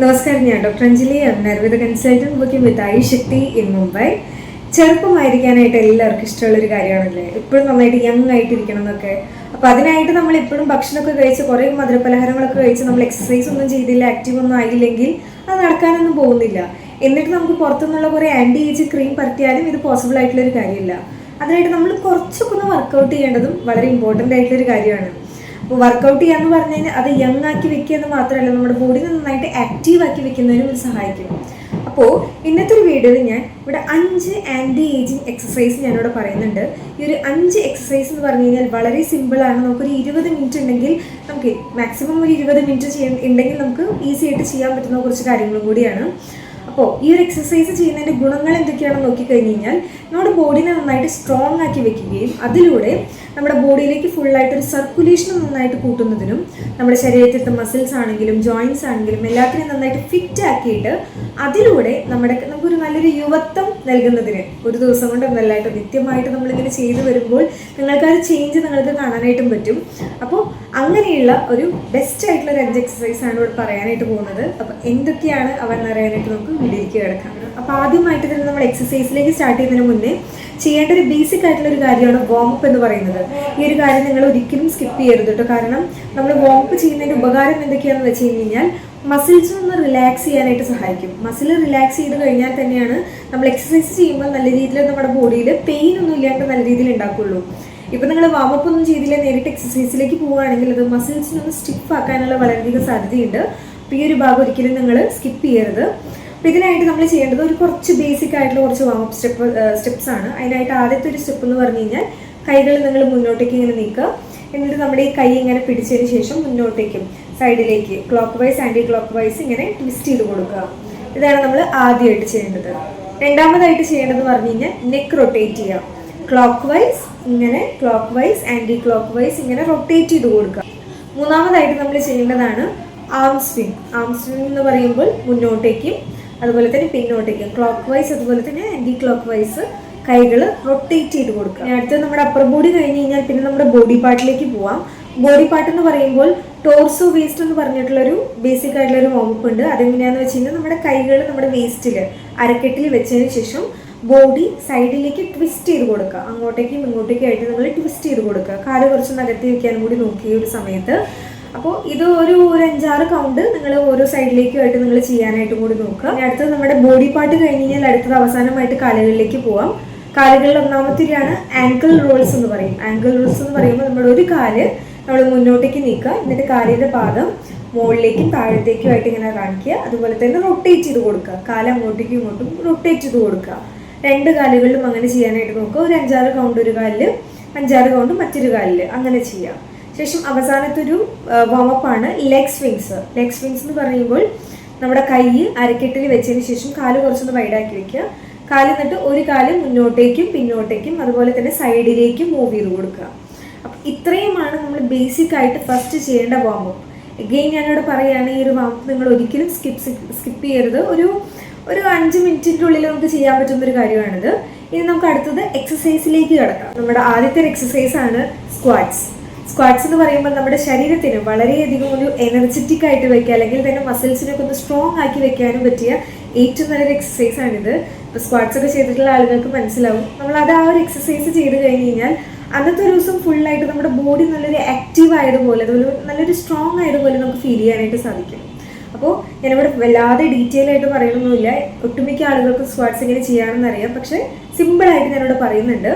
നമസ്കാരം ഞാൻ doctor Anjali. Ayurveda consultant working with I Shakti in Mumbai ചെറുപ്പമായിരിക്കാനായിട്ട് എല്ലാവർക്കും ഇഷ്ടമുള്ള ഒരു കാര്യമാണല്ലേ? ഇപ്പോഴും നന്നായിട്ട് യങ് ആയിട്ടിരിക്കണം എന്നൊക്കെ. അപ്പൊ അതിനായിട്ട് നമ്മൾ ഇപ്പോഴും ഭക്ഷണമൊക്കെ കഴിച്ച് കുറേ മധുരപലഹാരങ്ങളൊക്കെ കഴിച്ച് നമ്മൾ എക്സസൈസ് ഒന്നും ചെയ്തില്ല ആക്റ്റീവ് ഒന്നും ആയില്ലെങ്കിൽ അത് നടക്കാനൊന്നും പോകുന്നില്ല. എന്നിട്ട് നമുക്ക് പുറത്തുനിന്നുള്ള കുറേ ആന്റി ഏജ് ക്രീം പറ്റിയാലും ഇത് പോസിബിൾ ആയിട്ടുള്ള ഒരു കാര്യമില്ല. അതിനായിട്ട് നമ്മൾ കുറച്ചൊക്കെ ഒന്ന് വർക്കൗട്ട് ചെയ്യേണ്ടതും വളരെ ഇമ്പോർട്ടന്റ് ആയിട്ടുള്ള ഒരു കാര്യമാണ്. അപ്പോൾ വർക്കൗട്ട് ചെയ്യാന്ന് പറഞ്ഞു കഴിഞ്ഞാൽ അത് യങ് ആക്കി വെക്കുക എന്ന് മാത്രമല്ല നമ്മുടെ ബോഡി നന്നായിട്ട് ആക്റ്റീവ് ആക്കി വെക്കുന്നതിനും ഒരു സഹായിക്കും. അപ്പോൾ ഇന്നത്തെ ഒരു വീഡിയോയിൽ ഞാൻ ഇവിടെ അഞ്ച് ആന്റി ഏജിങ് എക്സസൈസ് ഞാനിവിടെ പറയുന്നുണ്ട്. ഈ ഒരു അഞ്ച് എക്സസൈസ് എന്ന് പറഞ്ഞു കഴിഞ്ഞാൽ വളരെ സിമ്പിളാണ് നമുക്കൊരു ഇരുപത് മിനിറ്റ് ഉണ്ടെങ്കിൽ നമുക്ക് മാക്സിമം ഒരു ഇരുപത് മിനിറ്റ് ചെയ്യാൻ ഉണ്ടെങ്കിൽ നമുക്ക് ഈസി ആയിട്ട് ചെയ്യാൻ പറ്റുന്ന കുറച്ച് കാര്യങ്ങളും കൂടിയാണ്. അപ്പോൾ ഈ ഒരു എക്സസൈസ് ചെയ്യുന്നതിന്റെ ഗുണങ്ങൾ എന്തൊക്കെയാണെന്ന് നോക്കിക്കഴിഞ്ഞ് കഴിഞ്ഞാൽ നമ്മുടെ ബോഡിനെ നന്നായിട്ട് സ്ട്രോങ് ആക്കി വെക്കുകയും അതിലൂടെ നമ്മുടെ ബോഡിയിലേക്ക് ഫുള്ളായിട്ട് ഒരു സർക്കുലേഷൻ നന്നായിട്ട് കൂട്ടുന്നതിനും നമ്മുടെ ശരീരത്തിലത്തെ മസിൽസ് ആണെങ്കിലും ജോയിൻസ് ആണെങ്കിലും എല്ലാത്തിനെയും നന്നായിട്ട് ഫിറ്റ് ആക്കിയിട്ട് അതിലൂടെ നമ്മുടെ നമുക്കൊരു നല്ലൊരു യുവത്വം നൽകുന്നതിന് ഒരു ദിവസം കൊണ്ട് നല്ലതായിട്ട് നിത്യമായിട്ട് നമ്മളിങ്ങനെ ചെയ്തു വരുമ്പോൾ നിങ്ങൾക്ക് ആ ചേഞ്ച് നിങ്ങൾക്ക് കാണാനായിട്ടും പറ്റും. അപ്പോൾ അങ്ങനെയുള്ള ഒരു ബെസ്റ്റ് ആയിട്ടുള്ള ഒരു അഞ്ച് എക്സസൈസ് ആണ് ഇവിടെ പറയാനായിട്ട് പോകുന്നത്. അപ്പോൾ എന്തൊക്കെയാണ് അവർ എന്നറിയാനായിട്ട് നമുക്ക് വീഡിയോയിലേക്ക് കിടക്കാം. അപ്പോൾ ആദ്യമായിട്ട് തന്നെ നമ്മൾ എക്സസൈസിലേക്ക് സ്റ്റാർട്ട് ചെയ്യുന്നതിന് ചെയ്യേണ്ട ഒരു ബേസിക് ആയിട്ടുള്ള ഒരു കാര്യമാണ് വാമപ്പ് എന്ന് പറയുന്നത്. ഈ ഒരു കാര്യം നിങ്ങൾ ഒരിക്കലും സ്കിപ്പ് ചെയ്യരുത് കേട്ടോ കാരണം നമ്മൾ വാമപ്പ് ചെയ്യുന്നതിന്റെ ഉപകാരം എന്തൊക്കെയാണെന്ന് വെച്ച് കഴിഞ്ഞാൽ മസിൽസ് ഒന്ന് റിലാക്സ് ചെയ്യാനായിട്ട് സഹായിക്കും. മസിൽ റിലാക്സ് ചെയ്ത് കഴിഞ്ഞാൽ തന്നെയാണ് നമ്മൾ എക്സസൈസ് ചെയ്യുമ്പോൾ നല്ല രീതിയിൽ നമ്മുടെ ബോഡിയിൽ പെയിൻ ഒന്നും ഇല്ലാണ്ട് നല്ല രീതിയിൽ ഉണ്ടാക്കുള്ളൂ ഇപ്പം നിങ്ങൾ വാമപ്പ് ഒന്നും ചെയ്തില്ല നേരിട്ട് എക്സസൈസിലേക്ക് പോവുകയാണെങ്കിൽ അത് മസിൽസിനൊന്ന് സ്റ്റിഫ് ആക്കാനുള്ള വളരെയധികം സാധ്യതയുണ്ട്. അപ്പോൾ ഈ ഒരു ഭാഗം ഒരിക്കലും നിങ്ങൾ സ്കിപ്പ് ചെയ്യരുത്. അപ്പോൾ ഇതിനായിട്ട് നമ്മൾ ചെയ്യേണ്ടത് ഒരു കുറച്ച് ബേസിക് ആയിട്ടുള്ള കുറച്ച് വാം അപ്പ് സ്റ്റെപ്പ് സ്റ്റെപ്സ് ആണ്. അതിനായിട്ട് ആദ്യത്തെ ഒരു സ്റ്റെപ്പ് എന്ന് പറഞ്ഞു കഴിഞ്ഞാൽ കൈകൾ നിങ്ങൾ മുന്നോട്ടേക്ക് ഇങ്ങനെ നീക്കുക. എന്നിട്ട് നമ്മുടെ ഈ കൈ ഇങ്ങനെ പിടിച്ചതിന് ശേഷം മുന്നോട്ടേക്കും. സൈഡിലേക്ക് clockwise anti clock vice ഇങ്ങനെ ട്വിസ്റ്റ് ചെയ്ത് കൊടുക്കുക. ഇതാണ് നമ്മൾ ആദ്യമായിട്ട് ചെയ്യേണ്ടത്. രണ്ടാമതായിട്ട് ചെയ്യേണ്ടത് പറഞ്ഞു കഴിഞ്ഞാൽ നെക്ക് റൊട്ടേറ്റ് ചെയ്യുക. ക്ലോക്ക് വൈസ് ഇങ്ങനെ clockwise anti clock vice ഇങ്ങനെ റൊട്ടേറ്റ് ചെയ്ത് കൊടുക്കുക. മൂന്നാമതായിട്ട് നമ്മൾ ചെയ്യേണ്ടതാണ് ആം സ്വിങ് ആം സ്വിങ് എന്ന് പറയുമ്പോൾ മുന്നോട്ടേക്കും അതുപോലെ തന്നെ പിന്നോട്ടേക്കും ക്ലോക്ക് വൈസ് അതുപോലെ തന്നെ ആന്റി ക്ലോക്ക് വൈസ് കൈകൾ റൊട്ടേറ്റ് ചെയ്ത് കൊടുക്കുക. അടുത്ത് നമ്മുടെ അപ്പർ ബോഡി കഴിഞ്ഞ് കഴിഞ്ഞാൽ പിന്നെ നമ്മുടെ ബോഡി പാർട്ടിലേക്ക് പോവാം. ബോഡി പാർട്ട് എന്ന് പറയുമ്പോൾ ടോർസോ വേസ്റ്റ് എന്ന് പറഞ്ഞിട്ടുള്ളൊരു ബേസിക് ആയിട്ടുള്ള ഒരു വോമപ്പ് ഉണ്ട്. അതെങ്ങനെയാണെന്ന് വെച്ച് കഴിഞ്ഞാൽ നമ്മുടെ കൈകൾ നമ്മുടെ വേസ്റ്റിൽ അരക്കെട്ടിൽ വെച്ചതിന് ശേഷം ബോഡി സൈഡിലേക്ക് ട്വിസ്റ്റ് ചെയ്ത് കൊടുക്കുക. അങ്ങോട്ടേക്കും ഇങ്ങോട്ടേക്കും ആയിട്ട് നിങ്ങൾ ട്വിസ്റ്റ് ചെയ്ത് കൊടുക്കുക. കാൽ കുറച്ച് നകത്തി വെക്കാനും കൂടി നോക്കിയ ഒരു സമയത്ത് അപ്പോൾ ഇത് ഒരു ഒരു അഞ്ചാറ് കൗണ്ട് നിങ്ങൾ ഓരോ സൈഡിലേക്കുമായിട്ട് നിങ്ങൾ ചെയ്യാനായിട്ടും കൂടി നോക്കുക. ഇനി അടുത്തത് നമ്മുടെ ബോഡി പാർട്ട് കഴിഞ്ഞ് കഴിഞ്ഞാൽ അടുത്തത് അവസാനമായിട്ട് കാലുകളിലേക്ക് പോവാം. കാലുകളിൽ ഒന്നാമത്തെയാണ് ആങ്കിൾ റോൾസ് എന്ന് പറയും. ആങ്കിൾ റോൾസ് എന്ന് പറയുമ്പോൾ നമ്മുടെ ഒരു കാൽ നമ്മൾ മുന്നോട്ടേക്ക് നീക്കുക. എന്നിട്ട് കാലിന്റെ പാദം മുകളിലേക്കും താഴത്തേക്കും ആയിട്ട് ഇങ്ങനെ കാണിക്കുക. അതുപോലെ തന്നെ റൊട്ടേറ്റ് ചെയ്ത് കൊടുക്കുക. കാൽ അങ്ങോട്ടേക്കും ഇങ്ങോട്ടും റൊട്ടേറ്റ് ചെയ്ത് കൊടുക്കുക. രണ്ട് കാലുകളിലും അങ്ങനെ ചെയ്യാനായിട്ട് നോക്കുക. ഒരു അഞ്ചാറ് കൗണ്ട് ഒരു കാലിൽ അഞ്ചാറ് കൗണ്ട് മറ്റൊരു കാലിൽ അങ്ങനെ ചെയ്യാം. ശേഷം അവസാനത്തെ ഒരു വാമപ്പാണ് ലെഗ് സ്വിങ്സ് ലെഗ് സ്വിങ്സ് എന്ന് പറയുമ്പോൾ നമ്മുടെ കൈ അരക്കെട്ടിൽ വെച്ചതിന് ശേഷം കാൽ കുറച്ചൊന്ന് വൈഡാക്കി വെക്കുക. കാൽ എന്നിട്ട് ഒരു കാൽ മുന്നോട്ടേക്കും പിന്നോട്ടേക്കും അതുപോലെ തന്നെ സൈഡിലേക്കും മൂവ് ചെയ്ത് കൊടുക്കുക. അപ്പം ഇത്രയുമാണ് നമ്മൾ ബേസിക് ആയിട്ട് ഫസ്റ്റ് ചെയ്യേണ്ട വാമപ്പ് എഗെയിൻ ഞാനിവിടെ പറയുകയാണ് ഈ ഒരു വാമപ്പ് നിങ്ങൾ ഒരിക്കലും സ്കിപ്പ് സ്കിപ്പ് ചെയ്യരുത്. ഒരു ഒരു അഞ്ച് മിനിറ്റിന്റെ ഉള്ളിൽ നമുക്ക് ചെയ്യാൻ പറ്റുന്ന ഒരു കാര്യമാണിത്. ഇനി നമുക്ക് അടുത്തത് എക്സസൈസിലേക്ക് കിടക്കാം. നമ്മുടെ ആദ്യത്തെ ഒരു എക്സസൈസാണ് ആണ് സ്ക്വാറ്റ്സ് സ്ക്വാറ്റ്സ് എന്ന് പറയുമ്പോൾ നമ്മുടെ ശരീരത്തിന് വളരെയധികം ഒരു എനർജറ്റിക് ആയിട്ട് വെക്കുക അല്ലെങ്കിൽ തന്നെ മസിൽസിനൊക്കെ ഒന്ന് സ്ട്രോങ് ആക്കി വെക്കാനും പറ്റിയ ഏറ്റവും നല്ലൊരു എക്സസൈസ് ആണിത്. ഇപ്പോൾ സ്ക്വാഡ്സ് ഒക്കെ ചെയ്തിട്ടുള്ള ആളുകൾക്ക് മനസ്സിലാവും. നമ്മൾ അത് ആ ഒരു എക്സസൈസ് ചെയ്ത് കഴിഞ്ഞ് കഴിഞ്ഞാൽ അന്നത്തെ ഒരു ദിവസം ഫുള്ളായിട്ട് നമ്മുടെ ബോഡി നല്ലൊരു ആക്റ്റീവ് ആയതുപോലെ അതുപോലെ നല്ലൊരു സ്ട്രോങ് ആയതുപോലെ നമുക്ക് ഫീൽ ചെയ്യാനായിട്ട് സാധിക്കും. അപ്പോൾ ഞാനിവിടെ വല്ലാതെ ഡീറ്റെയിൽ ആയിട്ട് പറയണമെന്നില്ല ഒട്ടുമിക്ക ആളുകൾക്ക് സ്ക്വാഡ്സ് എങ്ങനെ ചെയ്യാമെന്ന് അറിയാം. പക്ഷേ സിമ്പിളായിട്ട് ഞാനിവിടെ പറയുന്നുണ്ട്.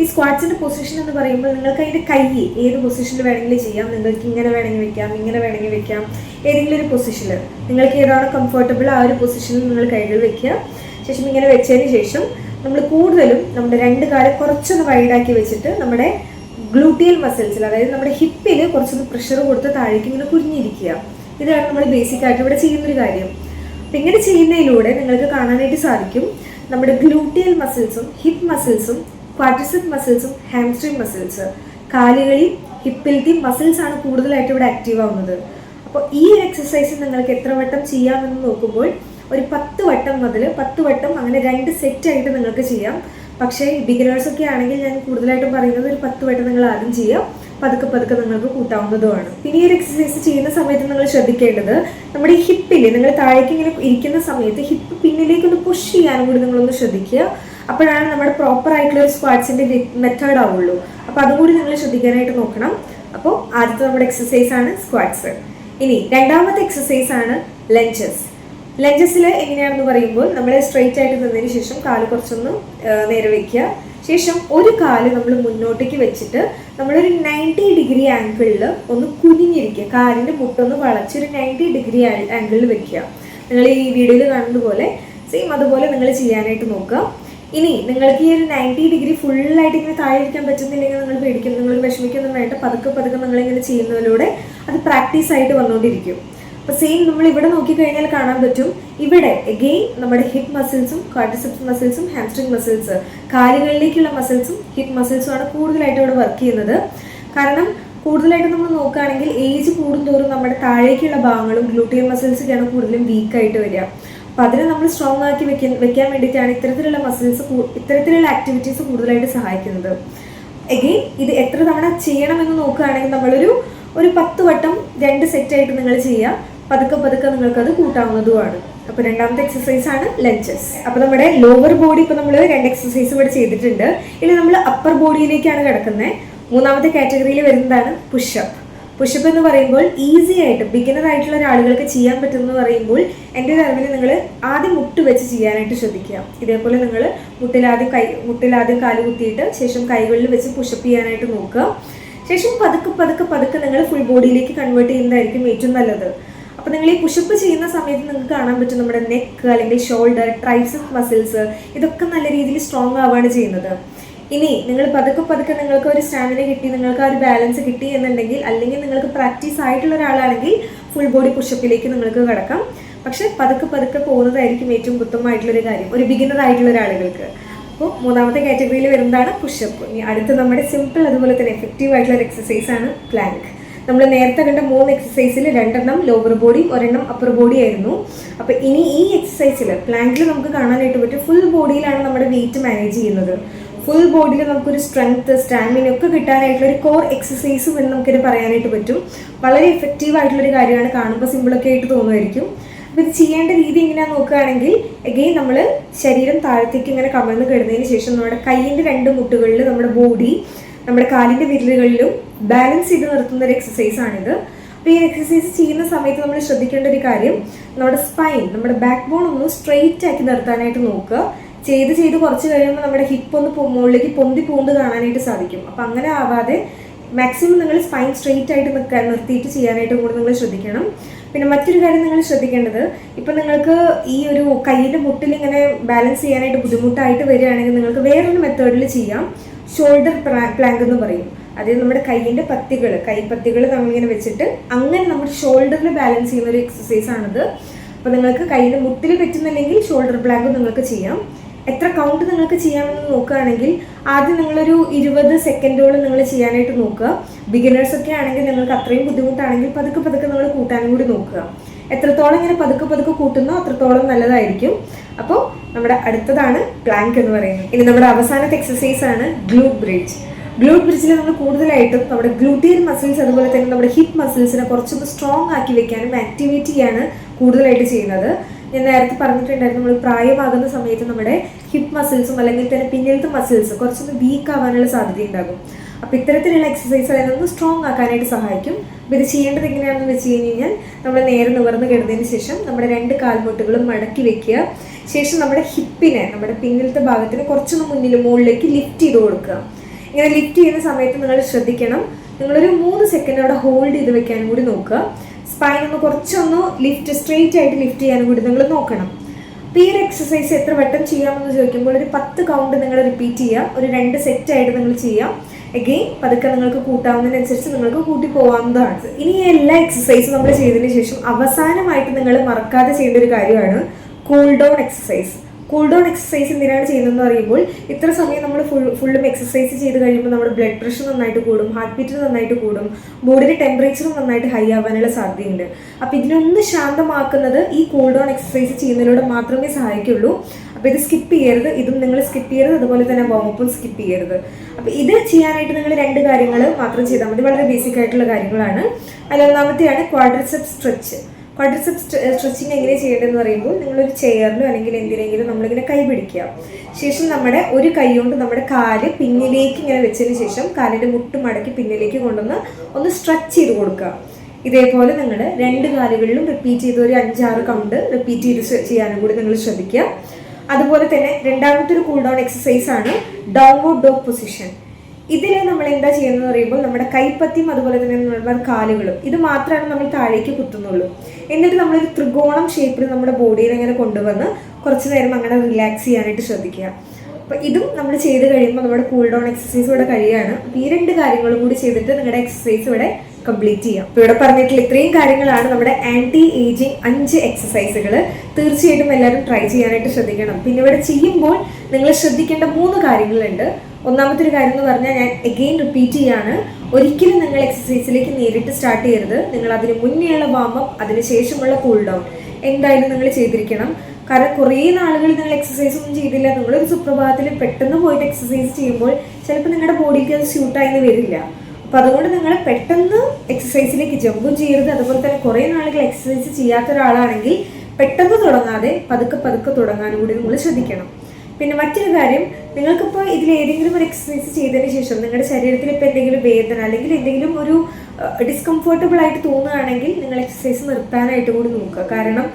ഈ സ്ക്വാറ്റ്സിന്റെ പൊസിഷൻ എന്ന് പറയുമ്പോൾ നിങ്ങൾക്ക് അതിന്റെ കൈ ഏത് പൊസിഷനിൽ വേണമെങ്കിലും ചെയ്യാം. നിങ്ങൾക്ക് ഇങ്ങനെ വേണമെങ്കിൽ വെക്കാം ഇങ്ങനെ വേണമെങ്കിൽ വെക്കാം. ഏതെങ്കിലും ഒരു പൊസിഷനിൽ നിങ്ങൾക്ക് ഏതാണ് കംഫർട്ടബിൾ ആ ഒരു പൊസിഷനിൽ നിങ്ങൾ കൈകൾ വെക്കുക. ശേഷം ഇങ്ങനെ വെച്ചതിന് ശേഷം നമ്മൾ കൂടുതലും നമ്മുടെ രണ്ട് കാലം കുറച്ചൊന്ന് വൈഡാക്കി വെച്ചിട്ട് നമ്മുടെ ഗ്ലൂട്ടിയൽ മസിൽസിൽ അതായത് നമ്മുടെ ഹിപ്പിൽ കുറച്ചൊന്ന് പ്രഷർ കൊടുത്ത് താഴേക്ക് ഇങ്ങനെ കുഞ്ഞിരിക്കുക ഇതാണ് നമ്മൾ ബേസിക് ആയിട്ട് ഇവിടെ ചെയ്യുന്നൊരു കാര്യം. അപ്പം ഇങ്ങനെ ചെയ്യുന്നതിലൂടെ നിങ്ങൾക്ക് കാണാനായിട്ട് സാധിക്കും. നമ്മുടെ ഗ്ലൂട്ടിയൽ മസിൽസും ഹിപ്പ് മസിൽസും ക്വാഡ്രിസെപ് മസിൽസും ഹാംസ്ട്രിങ് മസിൽസ് കാലുകളിൽ ഹിപ്പിലത്തെയും മസിൽസ് ആണ് കൂടുതലായിട്ട് ഇവിടെ ആക്റ്റീവ് ആവുന്നത്. അപ്പോൾ ഈ ഒരു എക്സസൈസ് നിങ്ങൾക്ക് എത്ര വട്ടം ചെയ്യാമെന്ന് നോക്കുമ്പോൾ ഒരു പത്ത് വട്ടം മുതൽ പത്ത് വട്ടം അങ്ങനെ രണ്ട് സെറ്റ് ആയിട്ട് നിങ്ങൾക്ക് ചെയ്യാം. പക്ഷേ ബിഗിനേഴ്സൊക്കെ ആണെങ്കിൽ ഞാൻ കൂടുതലായിട്ടും പറയുന്നത് ഒരു പത്ത് വട്ടം നിങ്ങൾ ആദ്യം ചെയ്യാം പതുക്കെ പതുക്കെ നിങ്ങൾക്ക് കൂട്ടാവുന്നതുമാണ്. പിന്നെ ഈ ഒരു എക്സസൈസ് ചെയ്യുന്ന സമയത്ത് നിങ്ങൾ ശ്രദ്ധിക്കേണ്ടത് നമ്മുടെ ഹിപ്പിൽ നിങ്ങൾ താഴേക്ക് ഇങ്ങനെ ഇരിക്കുന്ന സമയത്ത് ഹിപ്പ് പിന്നിലേക്കൊന്ന് പുഷ് ചെയ്യാനും കൂടി നിങ്ങളൊന്ന് ശ്രദ്ധിക്കുക. അപ്പോഴാണ് നമ്മുടെ പ്രോപ്പർ ആയിട്ടുള്ള ഒരു സ്ക്വാഡ്സിന്റെ മെത്തേഡ് ആവുള്ളൂ. അപ്പോൾ അതും കൂടി നിങ്ങൾ ശ്രദ്ധിക്കാനായിട്ട് നോക്കണം. അപ്പോൾ ആദ്യത്തെ നമ്മുടെ എക്സസൈസ് ആണ് സ്ക്വാഡ്സ് ഇനി രണ്ടാമത്തെ എക്സസൈസ് ആണ് ലഞ്ചസ് ലഞ്ചസിൽ എങ്ങനെയാണെന്ന് പറയുമ്പോൾ നമ്മൾ സ്ട്രെയിറ്റ് ആയിട്ട് നിന്നതിന് ശേഷം കാൽ കുറച്ചൊന്ന് നേരെ വയ്ക്കുക ശേഷം ഒരു കാൽ നമ്മൾ മുന്നോട്ടേക്ക് വെച്ചിട്ട് നമ്മളൊരു നയന്റി ഡിഗ്രി ആംഗിളിൽ ഒന്ന് കുനിഞ്ഞിരിക്കുക. കാലിന്റെ മുട്ടൊന്ന് വളച്ച് ഒരു നയന്റി ഡിഗ്രി ആംഗിളിൽ വെക്കുക. നിങ്ങൾ ഈ വീഡിയോയിൽ കാണുന്നത് പോലെ സെയിം അതുപോലെ നിങ്ങൾ ചെയ്യാനായിട്ട് നോക്കുക. ഇനി നിങ്ങൾക്ക് ഈ ഒരു നയന്റി ഡിഗ്രി ഫുള്ളായിട്ട് ഇങ്ങനെ താഴെ ഇരിക്കാൻ പറ്റുന്നില്ലെങ്കിൽ നിങ്ങൾ പേടിക്കും നിങ്ങൾ വിഷമിക്കൊന്നും വേണ്ട പതുക്കെ പതുക്കെ നിങ്ങളിങ്ങനെ ചെയ്യുന്നതിലൂടെ അത് പ്രാക്ടീസ് ആയിട്ട് വന്നുകൊണ്ടിരിക്കും അപ്പോൾ സെയിം നമ്മൾ ഇവിടെ നോക്കിക്കഴിഞ്ഞാൽ കാണാൻ പറ്റും. ഇവിടെ എഗെയിൻ നമ്മുടെ ഹിപ്പ് മസിൽസും കാർഡിസെപ്സ് മസിൽസും ഹാംസ്ട്രിങ് മസിൽസ് കാലുകളിലേക്കുള്ള മസിൽസും ഹിപ്പ് മസിൽസും ആണ് കൂടുതലായിട്ട് ഇവിടെ വർക്ക് ചെയ്യുന്നത്. കാരണം കൂടുതലായിട്ട് നമ്മൾ നോക്കുകയാണെങ്കിൽ ഏജ് കൂടുന്തോറും നമ്മുടെ താഴേക്കുള്ള ഭാഗങ്ങളും ഗ്ലൂട്ടിയൻ മസിൽസൊക്കെയാണ് കൂടുതലും വീക്കായിട്ട് വരിക. അപ്പോൾ അതിനെ നമ്മൾ സ്ട്രോങ് ആക്കി വെക്കാൻ വെക്കാൻ വേണ്ടിയിട്ടാണ് ഇത്തരത്തിലുള്ള മസിൽസ് ഇത്തരത്തിലുള്ള ആക്ടിവിറ്റീസ് കൂടുതലായിട്ട് സഹായിക്കുന്നത്. എഗെയിൻ ഇത് എത്ര തവണ ചെയ്യണമെന്ന് നോക്കുകയാണെങ്കിൽ നമ്മളൊരു ഒരു പത്ത് വട്ടം രണ്ട് സെറ്റായിട്ട് നിങ്ങൾ ചെയ്യുക. പതുക്കെ പതുക്കെ നിങ്ങൾക്കത് കൂട്ടാവുന്നതുമാണ്. അപ്പോൾ രണ്ടാമത്തെ എക്സസൈസ് ആണ് ലഞ്ചസ് അപ്പോൾ നമ്മുടെ ലോവർ ബോഡി ഇപ്പോൾ നമ്മൾ രണ്ട് എക്സസൈസ് ഇവിടെ ചെയ്തിട്ടുണ്ട്. ഇനി നമ്മൾ അപ്പർ ബോഡിയിലേക്കാണ് കിടക്കുന്നത്. മൂന്നാമത്തെ കാറ്റഗറിയിൽ വരുന്നതാണ് പുഷപ്പ് പുഷപ്പ് എന്ന് പറയുമ്പോൾ ഈസി ആയിട്ട് ബിഗിനർ ആയിട്ടുള്ള ഒരാളുകൾക്ക് ചെയ്യാൻ പറ്റുമെന്ന് പറയുമ്പോൾ എന്റെ ഒരു അറിവിൽ നിങ്ങൾ ആദ്യം മുട്ട് വെച്ച് ചെയ്യാനായിട്ട് ശ്രദ്ധിക്കുക. ഇതേപോലെ നിങ്ങൾ മുട്ടിലാദ്യം കൈ മുട്ടിലാദ്യം കാൽ കുത്തിയിട്ട് ശേഷം കൈകളിൽ വെച്ച് പുഷപ്പ് ചെയ്യാനായിട്ട് നോക്കുക. ശേഷം പതുക്കെ പതുക്കെ പതുക്കെ നിങ്ങൾ ഫുൾ ബോഡിയിലേക്ക് കൺവേർട്ട് ചെയ്യുന്നതായിരിക്കും ഏറ്റവും നല്ലത്. അപ്പോൾ നിങ്ങൾ ഈ പുഷപ്പ് ചെയ്യുന്ന സമയത്ത് നിങ്ങൾക്ക് കാണാൻ പറ്റും നമ്മുടെ നെക്ക് അല്ലെങ്കിൽ ഷോൾഡർ ട്രൈസ് മസിൽസ് ഇതൊക്കെ നല്ല രീതിയിൽ സ്ട്രോങ് ആവുകയാണ് ചെയ്യുന്നത്. ഇനി നിങ്ങൾ പതുക്കെ പതുക്കെ നിങ്ങൾക്ക് ഒരു സ്റ്റാമിന കിട്ടി നിങ്ങൾക്ക് ഒരു ബാലൻസ് കിട്ടി എന്നുണ്ടെങ്കിൽ അല്ലെങ്കിൽ നിങ്ങൾക്ക് പ്രാക്ടീസ് ആയിട്ടുള്ള ഒരാളാണെങ്കിൽ ഫുൾ ബോഡി പുഷപ്പിലേക്ക് നിങ്ങൾക്ക് കിടക്കാം. പക്ഷെ പതുക്കെ പതുക്കെ പോകുന്നതായിരിക്കും ഏറ്റവും ഉത്തമമായിട്ടുള്ളൊരു കാര്യം ഒരു ബിഗിനർ ആയിട്ടുള്ള ഒരാളുകൾക്ക്. അപ്പോൾ മൂന്നാമത്തെ കാറ്റഗറിയിൽ വരുന്നതാണ് പുഷപ്പ് ഇനി അടുത്ത നമ്മുടെ സിമ്പിൾ അതുപോലെ തന്നെ എഫക്റ്റീവ് ആയിട്ടുള്ള ഒരു എക്സസൈസ് ആണ് പ്ലാങ്ക് നമ്മൾ നേരത്തെ കണ്ട മൂന്ന് എക്സസൈസിൽ രണ്ടെണ്ണം ലോവർ ബോഡി ഒരെണ്ണം അപ്പർ ബോഡി ആയിരുന്നു. അപ്പോൾ ഇനി ഈ എക്സസൈസിൽ പ്ലാങ്കിൽ നമുക്ക് കാണാനായിട്ട് പറ്റും ഫുൾ ബോഡിയിലാണ് നമ്മുടെ വെയിറ്റ് മാനേജ് ചെയ്യുന്നത്. ഫുൾ ബോഡിയിൽ നമുക്കൊരു സ്ട്രെങ്ത് സ്റ്റാമിന ഒക്കെ കിട്ടാനായിട്ടുള്ള ഒരു കോർ എക്സസൈസ് എന്ന് നമുക്കിത് പറയാനായിട്ട് പറ്റും. വളരെ എഫക്റ്റീവ് ആയിട്ടുള്ള ഒരു കാര്യമാണ് കാണുമ്പോൾ സിമ്പിളൊക്കെ ആയിട്ട് തോന്നുമായിരിക്കും അപ്പോൾ ഇത് ചെയ്യേണ്ട രീതി എങ്ങനെയാണെന്ന് നോക്കുകയാണെങ്കിൽ എഗെയിൻ നമ്മൾ ശരീരം താഴത്തേക്ക് ഇങ്ങനെ കമഴ്ന്ന് കിടന്നതിന് ശേഷം നമ്മുടെ കൈയിന്റെ രണ്ട് മുട്ടുകളിൽ നമ്മുടെ ബോഡി നമ്മുടെ കാലിന്റെ വിരലുകളിലും ബാലൻസ് ചെയ്ത് നിർത്തുന്ന ഒരു എക്സസൈസ് ആണിത്. അപ്പോൾ ഈ എക്സസൈസ് ചെയ്യുന്ന സമയത്ത് നമ്മൾ ശ്രദ്ധിക്കേണ്ട ഒരു കാര്യം നമ്മുടെ സ്പൈൻ നമ്മുടെ ബാക്ക് ബോൺ ഒന്ന് സ്ട്രെയിറ്റ് ആക്കി നിർത്താനായിട്ട് നോക്കുക. ചെയ്ത് ചെയ്ത് കുറച്ച് കഴിയുമ്പോൾ നമ്മുടെ ഹിപ്പ് ഒന്ന് മുകളിലേക്ക് പൊന്തി പൂണ്ട് കാണാനായിട്ട് സാധിക്കും. അപ്പം അങ്ങനെ ആവാതെ മാക്സിമം നിങ്ങൾ സ്പൈൻ സ്ട്രെയിറ്റ് ആയിട്ട് നിൽക്കാൻ നിർത്തിയിട്ട് ചെയ്യാനായിട്ട് കൂടി നിങ്ങൾ ശ്രദ്ധിക്കണം. പിന്നെ മറ്റൊരു കാര്യം നിങ്ങൾ ശ്രദ്ധിക്കേണ്ടത് ഇപ്പം നിങ്ങൾക്ക് ഈ ഒരു കയ്യിന്റെ മുട്ടിൽ ഇങ്ങനെ ബാലൻസ് ചെയ്യാനായിട്ട് ബുദ്ധിമുട്ടായിട്ട് വരികയാണെങ്കിൽ നിങ്ങൾക്ക് വേറൊരു മെത്തേഡിൽ ചെയ്യാം. ഷോൾഡർ പ്ലാങ്ക് എന്ന് പറയും. അതായത് നമ്മുടെ കൈയിന്റെ പത്തികൾ കൈപ്പത്തികൾ നമ്മളിങ്ങനെ വെച്ചിട്ട് അങ്ങനെ നമ്മുടെ ഷോൾഡറിൽ ബാലൻസ് ചെയ്യുന്ന ഒരു എക്സസൈസ് ആണിത്. അപ്പോൾ നിങ്ങൾക്ക് കയ്യിന്റെ മുട്ടിൽ പറ്റുന്നില്ലെങ്കിൽ ഷോൾഡർ പ്ലാങ്ക് നിങ്ങൾക്ക് ചെയ്യാം. എത്ര കൗണ്ട് നിങ്ങൾക്ക് ചെയ്യാമെന്ന് നോക്കുകയാണെങ്കിൽ ആദ്യം നിങ്ങളൊരു ഇരുപത് സെക്കൻഡോളം നിങ്ങൾ ചെയ്യാനായിട്ട് നോക്കുക. ബിഗിനേഴ്സ് ഒക്കെ ആണെങ്കിൽ നിങ്ങൾക്ക് അത്രയും ബുദ്ധിമുട്ടാണെങ്കിൽ പതുക്കെ പതുക്കെ നിങ്ങൾ കൂട്ടാനും കൂടി നോക്കുക. എത്രത്തോളം ഇങ്ങനെ പതുക്കെ പതുക്കെ കൂട്ടുന്നോ അത്രത്തോളം നല്ലതായിരിക്കും. അപ്പോൾ നമ്മുടെ അടുത്തതാണ് പ്ലാങ്ക് എന്ന് പറയുന്നത്. ഇനി നമ്മുടെ അവസാനത്തെ എക്സസൈസ് ആണ് ഗ്ലൂട്ട് ബ്രിഡ്ജ് ഗ്ലൂട്ട് ബ്രിഡ്ജിൽ നമ്മൾ കൂടുതലായിട്ടും നമ്മുടെ ഗ്ലൂട്ടീൻ മസിൽസ് അതുപോലെ തന്നെ നമ്മുടെ ഹിപ്പ് മസിൽസിനെ കുറച്ചൊന്ന് സ്ട്രോങ് ആക്കി വെക്കാനും ആക്ടിവേറ്റ് കൂടുതലായിട്ട് ചെയ്യുന്നത്. ഞാൻ നേരത്തെ പറഞ്ഞിട്ടുണ്ടായിരുന്നു നമ്മൾ പ്രായമാകുന്ന സമയത്ത് നമ്മുടെ ഹിപ്പ് മസിൽസും അല്ലെങ്കിൽ തന്നെ പിന്നിലത്തെ മസിൽസ് കുറച്ചൊന്ന് വീക്ക് ആവാനുള്ള സാധ്യത ഉണ്ടാകും. അപ്പോൾ ഇത്തരത്തിലുള്ള എക്സസൈസ് അതിനൊന്ന് സ്ട്രോങ് ആക്കാനായിട്ട് സഹായിക്കും. അപ്പോൾ ഇത് ചെയ്യേണ്ടത് എങ്ങനെയാണെന്ന് വെച്ച് കഴിഞ്ഞ് കഴിഞ്ഞാൽ നമ്മൾ നേരെ നിവർന്ന് കിടന്നതിന് ശേഷം നമ്മുടെ രണ്ട് കാൽമുട്ടുകളും മടക്കി വെക്കുക. ശേഷം നമ്മുടെ ഹിപ്പിനെ നമ്മുടെ പിന്നിലത്തെ ഭാഗത്തിന് കുറച്ചൊന്ന് മുന്നിൽ മുകളിലേക്ക് ലിഫ്റ്റ് ചെയ്ത് കൊടുക്കുക. ഇങ്ങനെ ലിഫ്റ്റ് ചെയ്യുന്ന സമയത്ത് നിങ്ങൾ ശ്രദ്ധിക്കണം. നിങ്ങളൊരു മൂന്ന് സെക്കൻഡ് അവിടെ ഹോൾഡ് ചെയ്ത് വെക്കാനും കൂടി നോക്കുക. സ്പൈൻ ഒന്ന് കുറച്ചൊന്ന് ലിഫ്റ്റ് സ്ട്രെയിറ്റ് ആയിട്ട് ലിഫ്റ്റ് ചെയ്യാനും കൂടി നിങ്ങൾ നോക്കണം. അപ്പോൾ ഈ ഒരു എക്സസൈസ് എത്ര വട്ടം ചെയ്യാമെന്ന് ചോദിക്കുമ്പോൾ ഒരു പത്ത് കൗണ്ട് നിങ്ങൾ റിപ്പീറ്റ് ചെയ്യുക ഒരു രണ്ട് സെറ്റ് ആയിട്ട് നിങ്ങൾ ചെയ്യാം. എഗെയിൻ പതുക്കെ നിങ്ങൾക്ക് കൂട്ടാവുന്നതിനനുസരിച്ച് നിങ്ങൾക്ക് കൂട്ടി പോകാവുന്നതാണ് ഇനി ഈ എല്ലാ എക്സസൈസും നമ്മൾ ചെയ്തതിന് ശേഷം അവസാനമായിട്ട് നിങ്ങൾ മറക്കാതെ ചെയ്യേണ്ട ഒരു കാര്യമാണ് cool down exercise cool down exercise എന്തിനാണ് ചെയ്യുന്നതെന്ന് പറയുമ്പോൾ ഇത്ര സമയം നമ്മൾ ഫുൾ ഫുള്ളും എക്സസൈസ് ചെയ്ത് കഴിയുമ്പോൾ നമ്മുടെ ബ്ലഡ് പ്രഷർ നന്നായിട്ട് കൂടും ഹാർട്ട് ബീറ്റ് നന്നായിട്ട് കൂടും ബോഡിയുടെ ടെമ്പറേച്ചറും നന്നായിട്ട് ഹൈ ആവാനുള്ള സാധ്യതയുണ്ട്. അപ്പോൾ ഇതിനൊന്ന് ശാന്തമാക്കുന്നത് ഈ കൂൾ ഡൗൺ എക്സസൈസ് ചെയ്യുന്നതിലൂടെ മാത്രമേ സഹായിക്കുള്ളൂ. അപ്പോൾ ഇത് സ്കിപ്പ് ചെയ്യരുത് ഇതും നിങ്ങൾ സ്കിപ്പ് ചെയ്യരുത് അതുപോലെ തന്നെ വോമപ്പും സ്കിപ്പ് ചെയ്യരുത്. അപ്പോൾ ഇത് ചെയ്യാനായിട്ട് നിങ്ങൾ രണ്ട് കാര്യങ്ങൾ മാത്രം ചെയ്താൽ മതി. വളരെ ബേസിക് ആയിട്ടുള്ള കാര്യങ്ങളാണ്. അതിലൊന്നാമത്തെയാണ് ക്വാഡ്രസെപ്പ് സ്ട്രെച്ച് ക്വാഡ്രിസെപ്സ് സ്ട്രെച്ചിങ് എങ്ങനെ ചെയ്യേണ്ടതെന്ന് പറയുമ്പോൾ നിങ്ങളൊരു ചെയറിലോ അല്ലെങ്കിൽ എന്തിനെങ്കിലും നമ്മളിങ്ങനെ കൈ പിടിക്കുക. ശേഷം നമ്മുടെ ഒരു കൈ കൊണ്ട് നമ്മുടെ കാൽ പിന്നിലേക്ക് ഇങ്ങനെ വെച്ചതിന് ശേഷം കാലിന്റെ മുട്ട് മടക്കി പിന്നിലേക്ക് കൊണ്ടുവന്ന് ഒന്ന് സ്ട്രെച്ച് ചെയ്ത് കൊടുക്കുക. ഇതേപോലെ നിങ്ങൾ രണ്ട് കാലുകളിലും റിപ്പീറ്റ് ചെയ്ത് ഒരു അഞ്ചാറ് കൗണ്ട് റിപ്പീറ്റ് ചെയ്ത് ചെയ്യാനും കൂടി നിങ്ങൾ ശ്രദ്ധിക്കുക. അതുപോലെ തന്നെ രണ്ടാമത്തെ ഒരു കൂൾ ഡൗൺ എക്സസൈസ് ആണ് ഡൗൺവേർഡ് ഡോഗ് പൊസിഷൻ ഇതിൽ നമ്മൾ എന്താ ചെയ്യുന്നത് പറയുമ്പോൾ നമ്മുടെ കൈപ്പത്തിയും അതുപോലെ തന്നെ നമ്മുടെ കാലുകളും ഇത് മാത്രമാണ് നമ്മൾ താഴേക്ക് കുത്തുന്നുള്ളൂ. എന്നിട്ട് നമ്മളൊരു ത്രികോണം ഷേപ്പിൽ നമ്മുടെ ബോഡിയിൽ അങ്ങനെ കൊണ്ടുവന്ന് കുറച്ച് നേരം അങ്ങനെ റിലാക്സ് ചെയ്യാനായിട്ട് ശ്രദ്ധിക്കുക. അപ്പോൾ ഇതും നമ്മൾ ചെയ്ത് കഴിയുമ്പോൾ നമ്മുടെ കൂൾ ഡൗൺ എക്സസൈസ് ഇവിടെ കഴിയുകയാണ്. ഈ രണ്ട് കാര്യങ്ങളും കൂടി ചെയ്തിട്ട് നിങ്ങളുടെ എക്സസൈസ് ഇവിടെ കംപ്ലീറ്റ് ചെയ്യാം. അപ്പോൾ ഇവിടെ പറഞ്ഞിട്ടുള്ള ഇത്രയും കാര്യങ്ങളാണ് നമ്മുടെ ആന്റി ഏജിങ് അഞ്ച് എക്സസൈസുകൾ തീർച്ചയായിട്ടും എല്ലാവരും ട്രൈ ചെയ്യാനായിട്ട് ശ്രദ്ധിക്കണം. പിന്നെ ഇവിടെ ചെയ്യുമ്പോൾ നിങ്ങൾ ശ്രദ്ധിക്കേണ്ട മൂന്ന് കാര്യങ്ങളുണ്ട്. ഒന്നാമത്തെ ഒരു കാര്യം എന്ന് പറഞ്ഞാൽ ഞാൻ എഗെയിൻ റിപ്പീറ്റ് ചെയ്യാണ്. ഒരിക്കലും നിങ്ങൾ എക്സസൈസിലേക്ക് നേരിട്ട് സ്റ്റാർട്ട് ചെയ്യരുത്. നിങ്ങൾ അതിന് മുന്നേയുള്ള വാമപ്പ് അതിന് ശേഷമുള്ള കൂൾ ഡൗൺ എന്തായാലും നിങ്ങൾ ചെയ്തിരിക്കണം. കാരണം കുറേ നാളുകൾ നിങ്ങൾ എക്സസൈസ് ഒന്നും ചെയ്തില്ല. നിങ്ങളൊരു സുപ്രഭാതത്തിൽ പെട്ടെന്ന് പോയിട്ട് എക്സസൈസ് ചെയ്യുമ്പോൾ ചിലപ്പോൾ നിങ്ങളുടെ ബോഡിക്ക് അത് സ്യൂട്ടായി വരില്ല. അപ്പം അതുകൊണ്ട് നിങ്ങൾ പെട്ടെന്ന് എക്സസൈസിലേക്ക് ജമ്പും ചെയ്യരുത്. അതുപോലെ തന്നെ കുറേ നാളുകൾ എക്സസൈസ് ചെയ്യാത്ത ഒരാളാണെങ്കിൽ പെട്ടെന്ന് തുടങ്ങാതെ പതുക്കെ പതുക്കെ തുടങ്ങാനും കൂടി നിങ്ങൾ ശ്രദ്ധിക്കണം. പിന്നെ മറ്റൊരു കാര്യം നിങ്ങൾക്കിപ്പോൾ ഇതിൽ ഏതെങ്കിലും ഒരു എക്സസൈസ് ചെയ്തതിന് ശേഷം നിങ്ങളുടെ ശരീരത്തിൽ ഇപ്പോൾ എന്തെങ്കിലും വേദന അല്ലെങ്കിൽ എന്തെങ്കിലും ഒരു ഡിസ്കംഫർട്ടബിൾ ആയിട്ട് തോന്നുകയാണെങ്കിൽ നിങ്ങൾ എക്സസൈസ് നിർത്താനായിട്ട് കൂടി നോക്കുക. കാരണം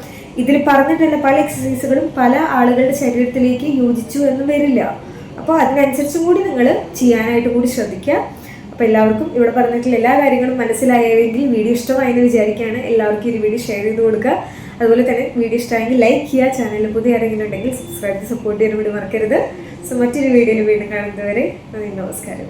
ഇതിൽ പറഞ്ഞിട്ടുള്ള പല എക്സസൈസുകളും പല ആളുകളുടെ ശരീരത്തിലേക്ക് യോജിച്ചു എന്നും വരില്ല. അപ്പോൾ അതിനനുസരിച്ചും കൂടി നിങ്ങൾ ചെയ്യാനായിട്ട് കൂടി ശ്രദ്ധിക്കുക. അപ്പോൾ എല്ലാവർക്കും ഇവിടെ പറഞ്ഞിട്ടുള്ള എല്ലാ കാര്യങ്ങളും മനസ്സിലായെങ്കിൽ വീഡിയോ ഇഷ്ടമായെന്ന് വിചാരിക്കുകയാണ്. എല്ലാവർക്കും ഈ വീഡിയോ ഷെയർ ചെയ്ത് കൊടുക്കുക. അതുപോലെ തന്നെ വീഡിയോ ഇഷ്ടമായെങ്കിൽ ലൈക്ക് ചെയ്യുക. ചാനൽ പുതിയ ആരെങ്കിലും ഉണ്ടെങ്കിൽ സബ്സ്ക്രൈബ് സപ്പോർട്ട് ചെയ്യാൻ വേണ്ടി മറക്കരുത്. സോ മറ്റൊരു വീഡിയോയിൽ വീണ്ടും കാണുന്നതുവരെ നന്ദി നമസ്കാരം.